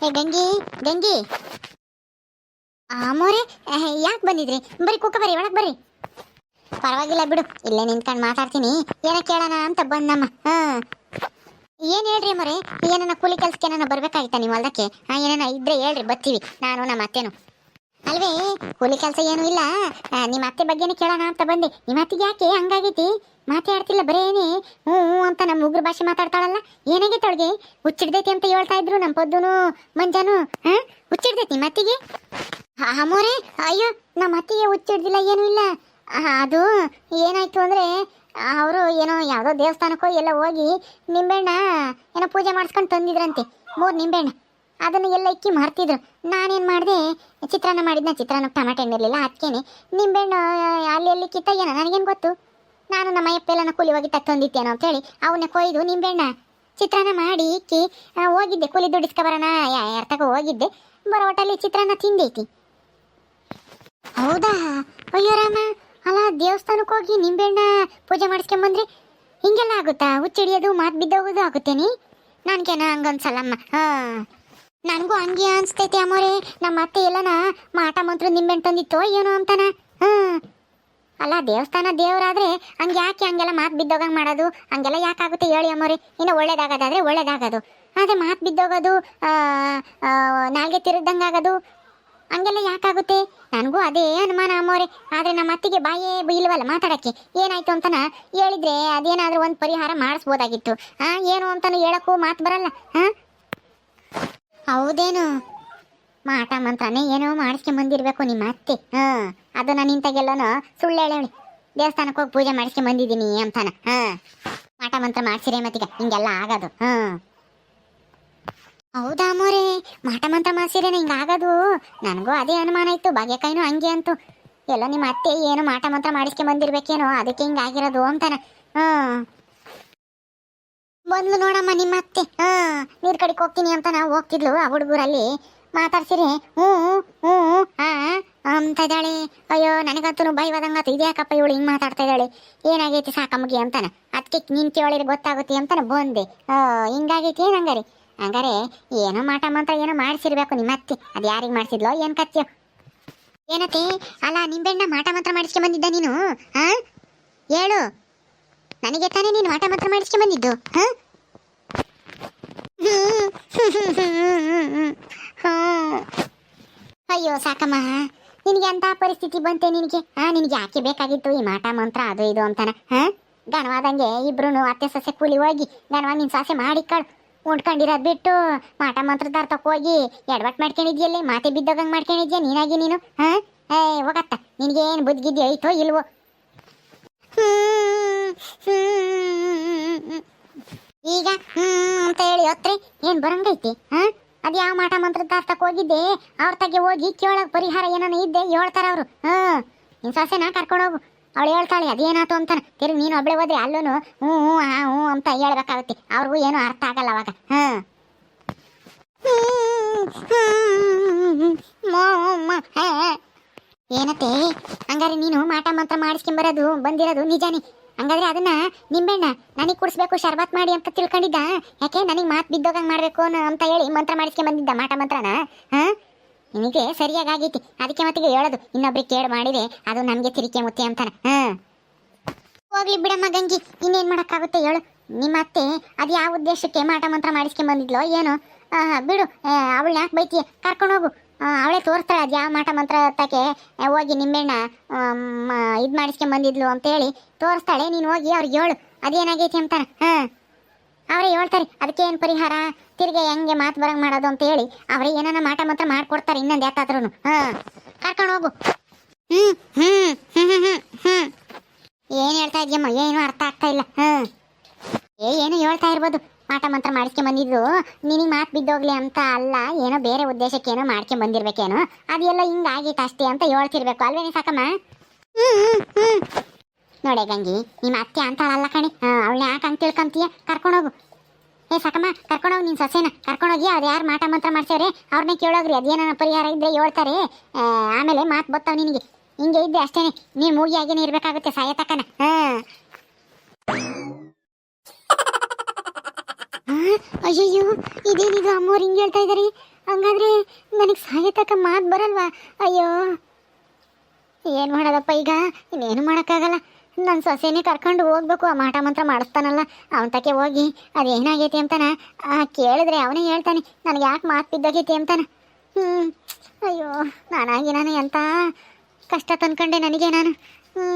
ಏ, ಗಂಗಿ ಗಂಗಿ. ಆಮೋರೆ ಯಾಕೆ ಬಂದಿದ್ರಿ? ಬರೀ ಕುಕ್ಕ ಬರ್ರಿ, ಒಳಗೆ ಬರ್ರಿ. ಪರವಾಗಿಲ್ಲ ಬಿಡು, ಇಲ್ಲೇ ನಿಂತ್ಕೊಂಡು ಮಾತಾಡ್ತೀನಿ. ಏನ ಕೇಳೋಣ ಅಂತ ಬಂದಮ್ಮ, ಹಾಂ. ಏನ್ ಹೇಳ್ರಿ ಮರೆ? ಏನನ್ನ ಕೂಲಿ ಕೆಲ್ಸಕ್ಕೆ ಏನನ್ನ ಬರ್ಬೇಕಾಗಿತ್ತ ನೀವು ಹೊಲ್ದಕ್ಕೆ? ಹಾ, ಏನಾನ ಇದ್ರೆ ಹೇಳ್ರಿ ಬರ್ತೀವಿ ನಾನು ನಮ್ಮ ಅತ್ತೆನು. ಅಲ್ವೇ, ಕೂಲಿ ಕೆಲಸ ಏನು ಇಲ್ಲ. ನಿಮ್ಮ ಅತ್ತೆ ಬಗ್ಗೆನೇ ಕೇಳೋಣ ಅಂತ ಬಂದೆ. ನಿಮ್ಮ ಅತ್ತಿಗೆ ಯಾಕೆ ಹಂಗಾಗೈತಿ? ಮಾತಾಡ್ತಿಲ್ಲ ಬರೇನೆ. ಹ್ಞೂ ಹ್ಞೂ ಅಂತ ನಮ್ಮ ಉಗ್ರ ಭಾಷೆ ಮಾತಾಡ್ತಾಳಲ್ಲ. ಏನಾಗೈತೆ ಅವಳಿಗೆ? ಹುಚ್ಚಿಡ್ದೈತಿ ಅಂತ ಹೇಳ್ತಾ ಇದ್ರು, ನಮ್ಮ ಪೊದ್ದುನು, ಮಂಜಾನು, ಹಾಂ? ಹುಚ್ಚಿಡ್ದೈತಿ ನಿಮ್ಮ ಅತ್ತಿಗೆ? ಅಮ್ಮೋರೆ, ಅಯ್ಯೋ, ನಮ್ಮ ಅತ್ತಿಗೆ ಹುಚ್ಚಿಡ್ದಿಲ್ಲ, ಏನೂ ಇಲ್ಲ. ಅದು ಏನಾಯ್ತು ಅಂದ್ರೆ, ಅವರು ಏನೋ ಯಾವುದೋ ದೇವಸ್ಥಾನಕ್ಕೋ ಎಲ್ಲ ಹೋಗಿ ನಿಂಬೆಹಣ್ಣ ಏನೋ ಪೂಜೆ ಮಾಡಿಸ್ಕೊಂಡು ತಂದಿದ್ರಂತೆ. ಮೂರು ನಿಂಬೆಹಣ್ಣು. ಅದನ್ನು ಎಲ್ಲ ಇಕ್ಕಿ ಮಾರ್ತಿದ್ರು. ನಾನೇನು ಮಾಡಿದೆ, ಚಿತ್ರಾನ್ನ ಮಾಡಿದ್ನ ಚಿತ್ರಾನ್ನ ಟಮಾಟೆ ಇರಲಿಲ್ಲ ಅದಕ್ಕೇನೆ ನಿಂಬೆಹಣ್ಣು ಅಲ್ಲಿ ಎಲ್ಲಿ ಕಿತ್ತಾಗೇನ ನನಗೇನು ಗೊತ್ತು? ನಾನು ನಮ್ಮ ಅಪ್ಪೆಲ್ಲನ ಕೂಲಿ ಹೋಗಿ ತಂದಿದ್ದೇನೋ ಅಂತೇಳಿ ಅವನ್ನ ಕೊಯ್ದು ನಿಂಬೆಹಣ್ಣ ಚಿತ್ರಾನ್ನ ಮಾಡಿ ಇಕ್ಕಿ ಹೋಗಿದ್ದೆ. ಕೂಲಿ ದುಡಿಸ್ಕೊ ಬರೋಣ ಯಾರ್ತಕ ಹೋಗಿದ್ದೆ. ಬರೋ ಒಟ್ಟಲ್ಲಿ ಚಿತ್ರಾನ್ನ ತಿಂದೈತಿ. ಹೌದಾ? ಅಯ್ಯೋ ರಾಮ, ಅಲ್ಲ ದೇವಸ್ಥಾನಕ್ಕೆ ಹೋಗಿ ನಿಂಬೆಹಣ್ಣ ಪೂಜೆ ಮಾಡಿಸ್ಕೊಂಬಂದ್ರೆ ಹಿಂಗೆಲ್ಲ ಆಗುತ್ತಾ? ಹುಚ್ಚಿಡಿಯೋದು, ಮಾತು ಬಿದ್ದೋಗೋದು ಆಗುತ್ತೇನಿ? ಹಂಗೊಂದು ಸಲಮ್ಮ, ಹಾ. ನನಗೂ ಹಂಗೆ ಅನಿಸ್ತೈತಿ ಅಮ್ಮೋರೆ. ನಮ್ಮ ಅತ್ತೆ ಎಲ್ಲನ ಮಾಟ ಮಂತ್ರ ನಿಂಬೆಹಣ್ಣು ತಂದಿತ್ತೋ ಏನೋ ಅಂತಾನ. ಹ್ಞೂ ಅಲ್ಲ, ದೇವಸ್ಥಾನ ದೇವರಾದರೆ ಹಂಗೆ ಯಾಕೆ ಹಂಗೆಲ್ಲ ಮಾತು ಬಿದ್ದೋಗಂಗೆ ಮಾಡೋದು? ಹಂಗೆಲ್ಲ ಯಾಕಾಗುತ್ತೆ ಹೇಳಿ ಅಮ್ಮೋರೆ. ಇನ್ನು ಒಳ್ಳೇದಾಗೋದಾದ್ರೆ ಒಳ್ಳೇದಾಗೋದು. ಆದರೆ ಮಾತು ಬಿದ್ದೋಗೋದು ನಾಲ್ಗೆ ತಿರುಗ್ದಂಗೆ ಆಗೋದು, ಹಂಗೆಲ್ಲ ಯಾಕಾಗುತ್ತೆ ನನಗೂ ಅದೇ ಅನುಮಾನ ಅಮ್ಮೋರೆ. ಆದರೆ ನಮ್ಮ ಅತ್ತಿಗೆ ಬಾಯೇ ಇಲ್ವಲ್ಲ ಮಾತಾಡೋಕ್ಕೆ. ಏನಾಯ್ತು ಅಂತನ ಹೇಳಿದ್ರೆ ಅದೇನಾದರೂ ಒಂದು ಪರಿಹಾರ ಮಾಡಿಸ್ಬೋದಾಗಿತ್ತು. ಹಾ ಏನು ಅಂತಲೂ ಹೇಳೋಕ್ಕೂ ಮಾತು ಬರಲ್ಲ. ಹಾ? ಹೌದೇನು? ಮಾಟ ಮಂತ್ರನೇ ಏನೋ ಮಾಡಿಸ್ಕೊಂಡ್ ಬಂದಿರಬೇಕು ನಿಮ್ಮ ಅತ್ತೆ. ಹಾ, ಅದು ನಾನು ನಿಂತಾಗೆಲ್ಲನೋ ಸುಳ್ಳು ಹೇಳವಳಿ ದೇವಸ್ಥಾನಕ್ಕೆ ಹೋಗಿ ಪೂಜೆ ಮಾಡಿಸ್ಕೊಂಡ್ ಬಂದಿದ್ದೀನಿ ಅಂತಾನ. ಹಾ, ಮಾಟ ಮಂತ್ರ ಮಾಡ್ಸಿರೇ ಮತ್ತೀಗ, ಹಿಂಗೆಲ್ಲ ಆಗೋದು. ಹಾ. ಹೌದಾ ಮೋರೆ ಮಾಟ ಮಂತ್ರ ಹಿಂಗೆ ಆಗೋದು? ನನಗೂ ಅದೇ ಅನುಮಾನ ಇತ್ತು ಬಾಗ್ಯಕಾಯಿನೂ ಹಂಗೆ ಅಂತು. ಎಲ್ಲ ನಿಮ್ಮ ಅತ್ತೆ ಏನು ಮಾಟ ಮಂತ್ರ ಮಾಡಿಸ್ಕೊಂಬಂದಿರ್ಬೇಕೇನೋ ಅದಕ್ಕೆ ಹಿಂಗಾಗಿರೋದು ಅಂತಾನೆ. ಹಾ. ಬಂದ್ಲು ನೋಡಮ್ಮ ನಿಮ್ಮ ಅತ್ತೆ. ಹಾ, ನೀರ್ ಕಡೆಗೆ ಹೋಗ್ತೀನಿ ಅಂತ ನಾವು ಹೋಗ್ತಿದ್ಲು ಆ ಹುಡುಗರಲ್ಲಿ. ಮಾತಾಡ್ಸಿರಿ. ಹ್ಞೂ ಹ್ಞೂ, ಹಾ, ಅಂತ ಇದ್ದಾಳೆ. ಅಯ್ಯೋ, ನನಗಂತೂ ಭಯವಾದಂಗಾತು ಇದ್ಯಾಕಪ್ಪ ಇವಳು ಹಿಂಗೆ ಮಾತಾಡ್ತಾ ಇದ್ದಾಳೆ? ಏನಾಗೈತಿ ಸಾಕಮ್ಮಗೆ ಅಂತಾನ. ಅದಕ್ಕೆ ನಿನ್ ಕೇಳಿದ್ರೆ ಗೊತ್ತಾಗುತ್ತೆ ಅಂತಾನೆ ಬಂದೆ. ಹಿಂಗಾಗೈತಿ ಏನು ಹಂಗಾರೆ? ಹಂಗಾರೆ ಏನೋ ಮಾಟ ಮಾತ್ರ ಏನೋ ಮಾಡಿಸಿರ್ಬೇಕು ನಿಮ್ಮ ಅತ್ತೆ. ಅದು ಯಾರಿಗೆ ಮಾಡಿಸಿದ್ಲೋ ಏನು ಕತ್ಯೋ? ಏನತ್ತೆ? ಅಲ್ಲ, ನಿಂಬೆಣ್ಣ ಮಾಟ ಮಾತ್ರ ಮಾಡಿಸ್ಕೊಂಡ್ ಬಂದಿದ್ದ ನೀನು? ಹಾ? ಹೇಳು. ನನಗೆ ತಾನೇ ನೀನು ಆಟ ಮಾತ್ರ ಮಾಡಿಸ್ಕೆ ಬಂದಿದ್ದು ಅಯ್ಯೋ, ಸಾಕಮ್ಮ. ನಿನಗೆ ಅಂತ ಪರಿಸ್ಥಿತಿ ಬಂತೆ ನಿನಗೆ. ಹಾ, ನಿನಗೆ ಯಾಕೆ ಬೇಕಾಗಿತ್ತು ಈ ಮಾಟ ಮಂತ್ರ ಅದು ಇದು ಅಂತಾನ, ಹಾ? ಗಣವಾದಂಗೆ ಇಬ್ರು ಅತ್ತೆ ಸೊಸೆ ಕೂಲಿ ಹೋಗಿ ಗಣವ ನಿನ್ ಮಾಡಿ ಮಾಡಿಕ್ಕಳು. ಉಂಡ್ಕೊಂಡಿರೋದ್ ಬಿಟ್ಟು ಮಾಟ ಮಂತ್ರದಾರ್ ತಕ ಹೋಗಿ ಎಡವಟ್ ಮಾಡ್ಕೊಂಡಿದ್ಯಲ್ಲಿ, ಮಾತೆ ಬಿದ್ದೋಗಂಗ್ ಮಾಡ್ಕೊಂಡಿದ್ಯಾ ನೀನಾಗಿ ನೀನು, ಹಾ? ಏ ಹೋಗತ್ತ. ನಿನಗೇನು ಬುದ್ಧಿಗಿದ್ದಿ ಐತೋ ಇಲ್ವೋ? ಹ್ಞೂ ಈಗ, ಹ್ಮ್ ಅಂತ ಹೇಳಿ ಹೊತ್ರಿ, ಏನ್ ಬರಂಗೈತಿ, ಹಾ? ಅದ್ ಯಾವ ಮಾಟ ಮಂತ್ರದ ಅರ್ಥಕ್ಕೆ ಹೋಗಿದ್ದೆ? ಅವ್ರ ತಗ್ಗೆ ಹೋಗಿ ಕೇಳಕ್ ಪರಿಹಾರ ಏನಾನ ಇದ್ದೆ? ಹೇಳ್ತಾರ ಅವ್ರು, ಹಾ? ನಿನ್ ಸೊಸೆನ ಕರ್ಕೊಂಡು ಹೋಗು. ಅವಳು ಹೇಳ್ತಾಳೆ, ಅದೇನಾತು ಅಂತಾನ. ತಿರು ನೀನು ಒಬ್ಳೆ ಹೋದ್ರೆ ಅಲ್ಲೂನು, ಹ್ಞೂ ಹ್ಞೂ, ಹಾ, ಹ್ಞೂ ಅಂತ ಹೇಳ್ಬೇಕಾಗುತ್ತೆ. ಅವ್ರಿಗೂ ಏನು ಅರ್ಥ ಆಗಲ್ಲ ಅವಾಗ, ಹಾ? ಏನತ್ತೆ? ಹಂಗಾರೆ ನೀನು ಮಾಟ ಮಂತ್ರ ಮಾಡಿಸ್ಕೊಂಬರೋದು ಬಂದಿರೋದು ನಿಜಾನಿ? ಹಂಗಾದ್ರೆ ಅದನ್ನ ನಿಂಬೆಣ್ಣ ನನಗೆ ಕುಡಿಸ್ಬೇಕು, ಶರ್ಬತ್ ಮಾಡಿ ಅಂತ ತಿಳ್ಕೊಂಡಿದ್ದ? ಯಾಕೆ ನನಗೆ ಮಾತು ಬಿದ್ದೋಗಂಗೆ ಮಾಡಬೇಕು ಅಂತ ಹೇಳಿ ಮಂತ್ರ ಮಾಡಿಸ್ಕೊಂಡು ಬಂದಿದ್ದ ಮಾಟ ಮಂತ್ರನ? ಹಾ? ನಿನಗೆ ಸರಿಯಾಗಿ ಆಗೈತಿ. ಅದಕ್ಕೆ ಮತ್ತೆ ಹೇಳೋದು. ಇನ್ನೊಬ್ರಿಗೆ ಕೇಳಿ ಮಾಡಿದೆ ಅದು ನಮಗೆ ತಿರಿಕೆ ಮುತ್ತೆ ಅಂತಾನೆ. ಹಾಂ? ಹೋಗ್ಲಿ ಬಿಡಮ್ಮ ಗಂಗಿ. ಇನ್ನೇನು ಮಾಡೋಕ್ಕಾಗುತ್ತೆ ಹೇಳು. ನಿಮ್ಮ ಅತ್ತೆ ಅದು ಯಾವ ಉದ್ದೇಶಕ್ಕೆ ಮಾಟ ಮಂತ್ರ ಮಾಡಿಸ್ಕೊಂಡ್ ಬಂದಿದ್ಲೋ ಏನು? ಹಾಂ ಬಿಡು. ಅವಳು ಯಾಕೆ ಬೈತಿ ಕರ್ಕೊಂಡು ಹೋಗು. ಅವಳೇ ತೋರಿಸ್ತಾಳೆ ಅದು ಯಾವ ಮಾಟ ಮಂತ್ರ ತಕ್ಕೆ ಹೋಗಿ ನಿಂಬೆಣ್ಣ ಇದು ಮಾಡಿಸ್ಕೊಂಡ್ ಬಂದಿದ್ಲು ಅಂತೇಳಿ ತೋರಿಸ್ತಾಳೆ. ನೀನು ಹೋಗಿ ಅವ್ರಿಗೆ ಹೇಳು. ಅದೇನಾಗೈತಿ ಅಂತಾರ ಹಾಂ. ಅವರೇ ಹೇಳ್ತಾರೆ ಅದಕ್ಕೆ ಏನು ಪರಿಹಾರ? ತಿರ್ಗಿ ಹೆಂಗೆ ಮಾತು ಬರಂಗೆ ಮಾಡೋದು ಅಂತ ಹೇಳಿ ಅವರೇ ಏನಾನ ಮಾಟ ಮಂತ್ರ ಮಾಡ್ಕೊಡ್ತಾರೆ ಇನ್ನೊಂದು ಯಾಕಾದ್ರೂ ಹಾಂ. ಕರ್ಕೊಂಡು ಹೋಗು. ಹ್ಞೂ ಹ್ಞೂ ಹ್ಞೂ ಹ್ಞೂ ಹ್ಞೂ ಏನು ಹೇಳ್ತಾ ಇದೆಯಮ್ಮ? ಏನು ಅರ್ಥ ಆಗ್ತಾ ಇಲ್ಲ. ಹಾಂ. ಏನು ಹೇಳ್ತಾ ಇರ್ಬೋದು. ಮಾಟ ಮಂತ್ರ ಮಾಡಿಸ್ಕೊಂಡ್ ಬಂದಿದ್ರು. ನಿನಗೆ ಮಾತು ಬಿದ್ದೋಗ್ಲಿ ಅಂತ ಅಲ್ಲ, ಏನೋ ಬೇರೆ ಉದ್ದೇಶಕ್ಕೇನೋ ಮಾಡ್ಕೊಂಡ್ ಬಂದಿರ್ಬೇಕೇನೋ. ಅದೆಲ್ಲ ಆಗಿತ್ತು ಅಷ್ಟೇ ಅಂತ ಹೇಳ್ತಿರ್ಬೇಕು. ಅಲ್ವೇನೆ ಸಾಕಮ್ಮ? ನೋಡೆ ಗಂಗಿ ನಿಮ್ಮ ಅತ್ತೆ ಅಂತಾಳಲ್ಲ ಕಣಿ. ಅವಳನ್ನ ಯಾಕೆ ಅಂತ ತಿಳ್ಕೊಂತೀಯ? ಕರ್ಕೊಂಡೋಗು. ಏ ಸಾಕಮ್ಮ, ಕರ್ಕೊಂಡೋಗಿ ನಿನ್ನ ಸೊಸೆನ. ಕರ್ಕೊಂಡೋಗಿ ಅವ್ರು ಯಾರು ಮಾಟ ಮಂತ್ರ ಮಾಡ್ಸೇವ್ರೆ ಅವ್ರನ್ನೇ ಕೇಳೋಗ್ರಿ ಅದೇನೋ ಪರಿಹಾರ ಇದ್ರೆ ಹೇಳ್ತಾರೆ. ಆಮೇಲೆ ಮಾತು ಬರ್ತಾವ ನಿನಗೆ. ಹಿಂಗೆ ಇದ್ದೆ ಅಷ್ಟೇನೆ. ನೀನು ಮೂಗಿ ಆಗೇನೆ ಇರಬೇಕಾಗುತ್ತೆ, ಸಾಯತಕ್ಕನ. ಹಾಂ. ಅಯ್ಯಯ್ಯೋ ಇದೇನಿದು ಅಮ್ಮೋರು ಹಿಂಗೆ ಹೇಳ್ತಾ ಇದ್ದಾರೆ? ಹಂಗಾದ್ರೆ ನನಗೆ ಸಾಯತಕ್ಕ ಮಾತು ಬರಲ್ವಾ? ಅಯ್ಯೋ. ಏನು ಮಾಡೋದಪ್ಪ ಈಗ? ಇನ್ನೇನು ಮಾಡೋಕ್ಕಾಗಲ್ಲ. ನನ್ನ ಸೊಸೆನೇ ಕರ್ಕೊಂಡು ಹೋಗ್ಬೇಕು, ಆ ಮಾಟ ಮಂತ್ರ ಮಾಡಿಸ್ತಾನಲ್ಲ, ಅವನ ತಕ್ಕೆ ಹೋಗಿ, ಅದೇನಾಗೈತಿ ಅಂತಾನ? ಕೇಳಿದ್ರೆ ಅವನೇ ಹೇಳ್ತಾನೆ, ನನಗೆ ಯಾಕೆ ಮಾತು ಬಿದ್ದೋಗೈತಿ ಅಂತಾನ? ಹ್ಞೂ ಅಯ್ಯೋ, ನಾನಾಗಿ ನಾನು ಎಂತ ಕಷ್ಟ ತಂದ್ಕೊಂಡೆ ನನಗೆ ನಾನು. ಹ್ಞೂ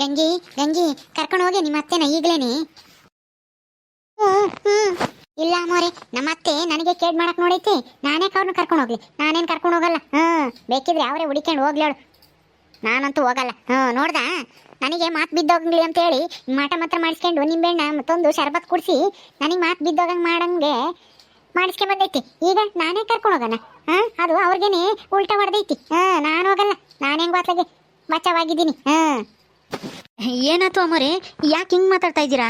ಗಂಗಿ ಗಂಗಿ, ಕರ್ಕೊಂಡು ಹೋಗಿ ನಿಮ್ಮ ಅತ್ತೆನ ಈಗಲೇನೆ. ಇಲ್ಲ ಮೋರೆ ನಮ್ಮ ಅತ್ತೆ ನನಗೆ ಕೇಡ್ ಮಾಡಕ್ ನೋಡೈತಿ. ನಾನೇ ಅವ್ರನ್ನ ಕರ್ಕೊಂಡು ಹೋಗ್ಲಿ. ನಾನೇನು ಕರ್ಕೊಂಡು ಹೋಗಲ್ಲ. ಹ್ಞೂ ಬೇಕಿದ್ರೆ ಅವರೇ ಹುಡಿಕೊಂಡು ಹೋಗ್ಲಾಳು ನಾನಂತೂ ಹೋಗಲ್ಲ. ಹ್ಞೂ ನೋಡ್ದ? ನನಗೆ ಮಾತು ಬಿದ್ದೋಗ್ಲಿ ಅಂತೇಳಿ ಮಾಟ ಮಾತ್ರ ಮಾಡಿಸ್ಕೊಂಡು ನಿಂಬೆಣ್ಣ ಮತ್ತೊಂದು ಶರಬತ್ ಕುಡಿಸಿ ನನಗೆ ಮಾತು ಬಿದ್ದೋಗಂಗೆ ಮಾಡಂಗೆ ಮಾಡಿಸ್ಕೊಂಡ್ ಬಂದೈತಿ. ಈಗ ನಾನೇ ಕರ್ಕೊಂಡು ಹೋಗೋಣ. ಹಾಂ ಅದು ಅವ್ರಿಗೇನೆ ಉಲ್ಟಾ ಹೊಡೆದೈತಿ. ಹಾಂ ನಾನು ಹೋಗಲ್ಲ. ನಾನು ಹೆಂಗೆ ಬಾತ್ಲಾಗೆ ಬಚಾವಾಗಿದ್ದೀನಿ. ಹಾಂ ಏನಾಯ್ತು ಅಮ್ಮೋರೆ ಯಾಕೆ ಹಿಂಗೆ ಮಾತಾಡ್ತಾ ಇದ್ದೀರಾ?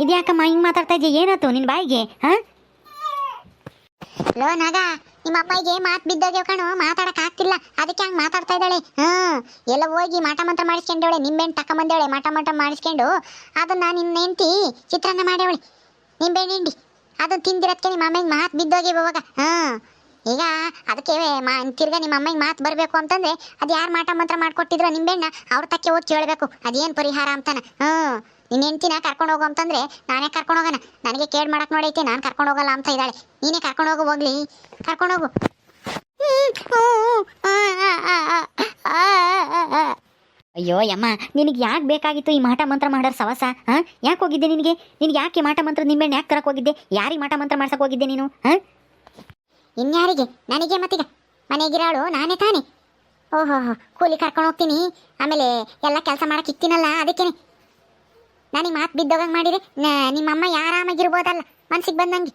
ಇದ್ಯಾಕಮ್ಮ ಹಿಂಗೆ ಮಾತಾಡ್ತಾ ಇದ್ಯಾ? ಏನಾಯ್ತು ನಿನ್ನ ಬಾಯಿಗೆ, ಹಾಂ? ಲೋ, ನಾಗ, ನಿಮ್ಮ ಅಪ್ಪಗೆ ಮಾತು ಬಿದ್ದೋಗ್ಯವ ಕಣು, ಮಾತಾಡಕ್ ಆಗ್ತಿಲ್ಲ. ಅದಕ್ಕೆ ಹಂಗೆ ಮಾತಾಡ್ತಾ ಇದ್ದಾಳೆ. ಹ್ಮ್ ಎಲ್ಲ ಹೋಗಿ ಮಾಟ ಮಂತ್ರ ಮಾಡಿಸ್ಕೊಂಡವಳೆ, ನಿಂಬೆಹಣ್ಣು ತಕೊಂಬಂದೇವಳೆ ಮಾಟ ಮಂತ್ರ ಮಾಡಿಸ್ಕೊಂಡು. ಅದನ್ನ ನಿನ್ನ ಹೆಂಡತಿ ಚಿತ್ರಾನ್ನ ಮಾಡೇವಳೆ ನಿಂಬೆಹಣ್ಣು ಹಿಂಡಿ. ಅದನ್ನ ತಿಂದಿರೋದಕ್ಕೆ ನಿಮ್ಮ ಅಮ್ಮಗೆ ಮಾತು ಬಿದ್ದೋಗಿ ಇವಾಗ. ಹ್ಮ್ ಈಗ ಅದಕ್ಕೆ ಮಾ, ತಿರ್ಗಾ ನಿಮ್ಮ ಅಮ್ಮಗೆ ಮಾತು ಬರಬೇಕು ಅಂತಂದ್ರೆ, ಅದು ಯಾರು ಮಾಟ ಮಂತ್ರ ಮಾಡ್ಕೊಟ್ಟಿದ್ರು ನಿಂಬೆಣ್ಣ ಅವ್ರ ತಕ್ಕೆ ಹೋಗಿ ಕೇಳಬೇಕು. ಅದೇನು ಪರಿಹಾರ ಅಂತಾನ. ಹ್ಮ್ ನಿನ್ನ ಹೆಂಡ್ತಿನ ಕರ್ಕೊಂಡು ಹೋಗು ಅಂತಂದ್ರೆ ನಾನೇ ಕರ್ಕೊಂಡು ಹೋಗೋಣ ನನಗೆ ಕೇಡ್ ಮಾಡಕ್ ನೋಡೈತೆ ನಾನು ಕರ್ಕೊಂಡು ಹೋಗಲ್ಲ ಅಂತ ಇದ್ದಾಳೆ. ನೀನೇ ಕರ್ಕೊಂಡು ಹೋಗು, ಹೋಗ್ಲಿ. ಕರ್ಕೊಂಡು ಹೋಗು. ಅಯ್ಯೋ ಯಮ್ಮ, ನಿನಗೆ ಯಾಕೆ ಬೇಕಾಗಿತ್ತು ಈ ಮಾಟ ಮಂತ್ರ ಮಾಡೋರು ಸವಸ, ಹಾಂ? ಯಾಕೆ ಹೋಗಿದ್ದೆ ನಿನಗೆ? ನಿನಗೆ ಯಾಕೆ ಮಾಟ ಮಂತ್ರ ನಿಂಬೆಣ್ಣೆ ಯಾಕೆ ತರಕ್ಕೆ ಹೋಗಿದ್ದೆ? ಯಾರಿಗೆ ಮಾಟ ಮಂತ್ರ ಮಾಡ್ಸಕ್ಕೆ ಹೋಗಿದ್ದೆ ನೀನು, ಹಾಂ? ಇನ್ಯಾರಿಗೆ? ನನಗೆ ಮತ್ತೀಗ? ಮನೆಗಿರಾಳು, ನಾನೇ ತಾನೆ? ಓಹೋ ಕೂಲಿ ಕರ್ಕೊಂಡು ಹೋಗ್ತೀನಿ. ಆಮೇಲೆ ಎಲ್ಲ ಕೆಲಸ ಮಾಡಕ್ಕೆ ಇಕ್ತೀನಲ್ಲ, ಅದಕ್ಕೇನೆ. ನನಗೆ ಮಾತು ಬಿದ್ದೋಗಂಗೆ ಮಾಡಿದ್ರೆ ನಿಮ್ಮಮ್ಮ ಆರಾಮಾಗಿರ್ಬೋದಲ್ಲ ಮನ್ಸಿಗೆ ಬಂದಂಗೆ.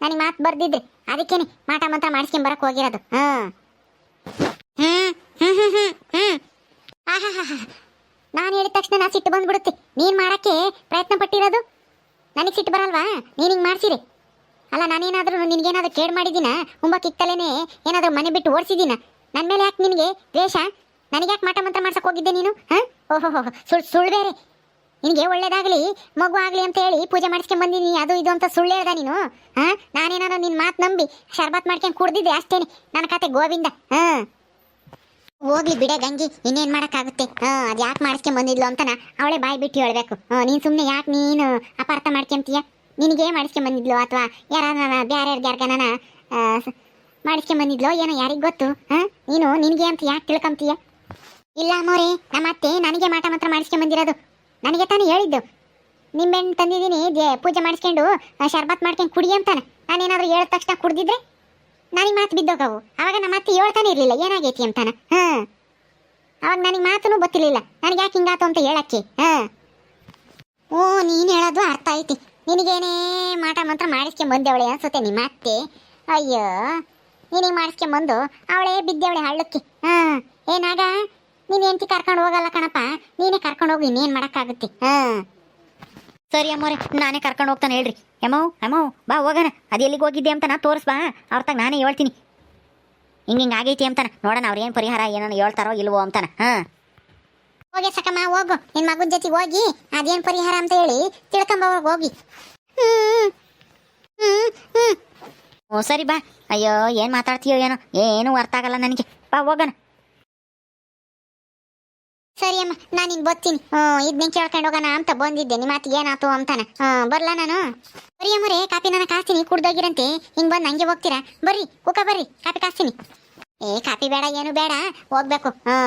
ನನಗೆ ಮಾತು ಬರ್ದಿದ್ರೆ, ಅದಕ್ಕೇನೆ ಮಾಟ ಮಂತ್ರ ಮಾಡಿಸ್ಕೊಂಡ್ ಬರಕ್ಕೆ ಹೋಗಿರೋದು. ಹಾಂ. ನಾನು ಹೇಳಿದ ತಕ್ಷಣ ನಾ ಸಿಟ್ಟು ಬಂದ್ಬಿಡುತ್ತೆ. ನೀನು ಮಾಡಕ್ಕೆ ಪ್ರಯತ್ನ ಪಟ್ಟಿರೋದು? ನನಗೆ ಸಿಟ್ಟು ಬರಲ್ವಾ? ನೀನು ಹಿಂಗೆ ಮಾಡ್ಸಿರಿ ಅಲ್ಲ, ನಾನೇನಾದರೂ ನಿನಗೇನಾದ್ರೂ ಕೇಡ್ ಮಾಡಿದ್ದೀನ? ಹುಂಬ ಕಿತ್ತಲೇನೆ ಏನಾದರೂ ಮನೆ ಬಿಟ್ಟು ಓಡಿಸಿದ್ದೀನ? ನನ್ನ ಮೇಲೆ ಯಾಕೆ ನಿನಗೆ ದ್ವೇಷ? ನನಗೆ ಯಾಕೆ ಮಾಟ ಮಂತ್ರ ಮಾಡ್ಸಕ್ ಹೋಗಿದ್ದೆ ನೀನು? ಹಾಂ? ಓಹೋ ಸುಳ್ಳು ಸುಳ್ಳು ಬೇರೆ. ನಿನಗೆ ಒಳ್ಳೇದಾಗಲಿ, ಮಗು ಆಗಲಿ ಅಂತ ಹೇಳಿ ಪೂಜೆ ಮಾಡಿಸ್ಕೊಂಡ್ ಬಂದಿನಿ ಅದು ಇದು ಅಂತ ಸುಳ್ಳು ಹೇಳ್ದ ನೀನು? ಹಾಂ? ನಾನೇನಾದ್ರು ನಿನ್ನ ಮಾತು ನಂಬಿ ಶರ್ಬತ್ ಮಾಡ್ಕೊಂಡು ಕುಡ್ದಿದ್ದೆ ಅಷ್ಟೇನೆ ನನ್ನ ಕತೆ ಗೋವಿಂದ. ಹಾಂ? ಹೋಗ್ಲಿ ಬಿಡೆ ಗಂಗಿ, ಇನ್ನೇನ್ ಮಾಡಕ್ಕಾಗುತ್ತೆ? ಹಾಂ ಅದ್ ಯಾಕೆ ಮಾಡಿಸ್ಕೊಂಡ್ ಬಂದಿದ್ಲು ಅಂತನ ಅವಳೇ ಬಾಯಿ ಬಿಟ್ಟು ಹೇಳ್ಬೇಕು. ನೀನ್ ಸುಮ್ನೆ ಯಾಕೆ ನೀನು ಅಪಾರ್ಥ ಮಾಡ್ಕೊಂತೀಯ? ನಿನಗೆ ಮಾಡಿಸ್ಕೊಂಡ್ ಬಂದಿದ್ಲು ಅಥವಾ ಯಾರ ಬ್ಯಾರ ಯಾರ್ಗನ ಮಾಡಿಸ್ಕೊಂಡ್ ಬಂದಿದ್ಲು ಏನೋ ಯಾರಿಗ್ ಗೊತ್ತು? ಹಾ? ನೀನು ನಿನಗೆ ಅಂತ ಯಾಕೆ ತಿಳ್ಕೊಂತೀಯ? ಇಲ್ಲ ಅಮ್ಮೋರಿ ನಮ್ಮ ಅತ್ತೆ ನನಗೆ ಮಾಟ ಮಾತ್ರ ಮಾಡಿಸ್ಕೊಂಡ್ ಬಂದಿರೋದು. ನನಗೆ ತಾನೇ ಹೇಳಿದ್ದು. ನಿಂಬೆಹಣ್ಣು ತಂದಿದ್ದೀನಿ ದೇ- ಪೂಜೆ ಮಾಡಿಸ್ಕೊಂಡು ಶರ್ಬತ್ ಮಾಡ್ಕೊಂಡು ಕುಡಿ ಅಂತಾನೆ. ನಾನೇನಾದರೂ ಹೇಳಿದ ತಕ್ಷಣ ಕುಡ್ದಿದ್ರೆ ನನಗೆ ಮಾತು ಬಿದ್ದೋಗವು ಅವಾಗ ನಮ್ಮ ಅತ್ತೆ ಹೇಳ್ತಾನೆ ಇರಲಿಲ್ಲ, ಏನಾಗೈತಿ ಅಂತಾನೆ. ಹಾಂ. ಅವಾಗ ನನಗೆ ಮಾತೂ ಗೊತ್ತಿರಲಿಲ್ಲ. ನನಗೆ ಯಾಕೆ ಹಿಂಗಾತು ಅಂತ ಹೇಳಕ್ಕೆ. ಹಾಂ. ಓ, ನೀನು ಹೇಳೋದು ಅರ್ಥ ಐತಿ ನಿನಗೇನೇ ಮಾಟ ಮಾತ್ರ ಮಾಡಿಸ್ಕೊಂಬಂದೆವಳೆ ಬಂದವಳೆ ಅನ್ಸುತ್ತೆ ನಿಮ್ಮ ಅತ್ತೆ? ಅಯ್ಯೋ. ನೀನಿಗೆ ಮಾಡಿಸ್ಕೊಂಬಂದು ಅವಳೇ ಬಿದ್ದೇವಳೆ ಹಳ್ಳಕ್ಕೆ. ಹಾಂ. ಏನಾಗ? ನೀನು ಹೆಂಡತಿ ಕರ್ಕೊಂಡು ಹೋಗಲ್ಲ ಕಣಪ್ಪ. ನೀನೇ ಕರ್ಕೊಂಡು ಹೋಗಿ ಇನ್ನೇನು ಮಾಡೋಕ್ಕಾಗುತ್ತೆ? ಹಾ. ಸರಿ ಅಮ್ಮೋರೆ ನಾನೇ ಕರ್ಕೊಂಡು ಹೋಗ್ತಾನೆ ಹೇಳ್ರಿ. ಎಮ್ಮೋ ಅಮ್ಮವ್ ಬಾ ಹೋಗಣ. ಅದು ಎಲ್ಲಿಗೆ ಹೋಗಿದ್ದೆ ಅಂತ ನಾ ತೋರಿಸ್ ಬಾ. ಅವ್ರ ತಗ ನಾನೇ ಹೇಳ್ತೀನಿ. ಹಿಂಗೆ ಹಿಂಗೆ ಆಗೈತಿ ಅಂತಾನೆ. ನೋಡೋಣ ಅವ್ರು ಏನು ಪರಿಹಾರ ಏನೋ ಹೇಳ್ತಾರೋ ಇಲ್ವೋ ಅಂತಾನೆ. ಹಾಂ. ಹೋಗಿ ಸಕಮ್ಮ ಹೋಗು. ನಿನ್ ಮಗನ ಜೊತೆ ಹೋಗಿ ಅದೇನು ಪರಿಹಾರ ಅಂತ ಹೇಳಿ ತಿಳ್ಕೊಂಬ ಹೋಗಿ ಓ ಸರಿ ಬಾ. ಅಯ್ಯೋ ಏನು ಮಾತಾಡ್ತೀಯೋ ಏನೋ. ಏನು ಅರ್ಥ ಆಗಲ್ಲ ನನಗೆ. ಬಾ ಹೋಗೋಣ. ಸರಿ ಅಮ್ಮ, ನಾನು ನಿನ್ ಹ್ಞೂ ಇದನ್ನ ಕೇಳ್ಕೊಂಡು ಹೋಗೋಣ ಅಂತ ಬಂದಿದ್ದೆ. ನಿಮ್ಮ ಮಾತಿಗೆ ಏನಾಯ್ತು ಅಂತಾನೆ. ಬರ್ಲಾ ನಾನು? ಬರೀ ಅಮ್ಮರೇ ಕಾಪಿ ನಾನು ಕಾಸ್ತೀನಿ, ಕುಡ್ದೋಗಿರಂತೆ. ಹಿಂಗೆ ಬಂದು ಹಂಗೆ ಹೋಗ್ತೀರಾ? ಬರ್ರಿ ಕುಕ ಬರ್ರಿ ಕಾಪಿ ಕಾಸ್ತೀನಿ. ಏ ಕಾಪಿ ಬೇಡ, ಏನು ಬೇಡ. ಹೋಗ್ಬೇಕು. ಹ್ಞೂ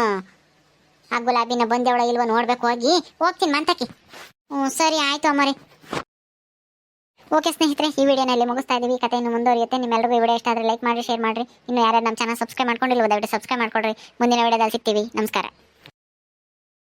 ಆ ಗುಲಾಬಿನ ಬಂದೆವಳ ಇಲ್ವ ನೋಡ್ಬೇಕು, ಹೋಗಿ. ಹೋಗ್ತೀನಿ ಮಂತಕ್ಕೆ. ಹ್ಞೂ ಸರಿ, ಆಯ್ತು ಅಮ್ಮರೇ. ಓಕೆ ಸ್ನೇಹಿತರೆ, ಈ ವಿಡಿಯೋನಲ್ಲಿ ಮುಗಿಸ್ತಾ ಇದೀವಿ. ಈ ಕಥೆಯನ್ನು ಮುಂದುವರಿಯುತ್ತೆ. ನಿಮ್ಮೆಲ್ಲರಿಗೂ ಈ ವಿಡಿಯೋ ಇಷ್ಟ ಆದರೆ ಲೈಕ್ ಮಾಡಿ ಶೇರ್ ಮಾಡಿರಿ. ಇನ್ನು ಯಾರ್ಯಾರು ನಮ್ಮ ಚಾನಲ್ ಸಬ್ಸ್ಕ್ರೈಬ್ ಮಾಡ್ಕೊಂಡಿಲ್ಲ ದಯವಿಟ್ಟು ಸಬ್ಸ್ಕ್ರೈಬ್ ಮಾಡ್ಕೊಳ್ರಿ ಮುಂದಿನ ವಿಡಿಯೋದಲ್ಲಿ ಸಿಗ್ತೀವಿ. ನಮಸ್ಕಾರ.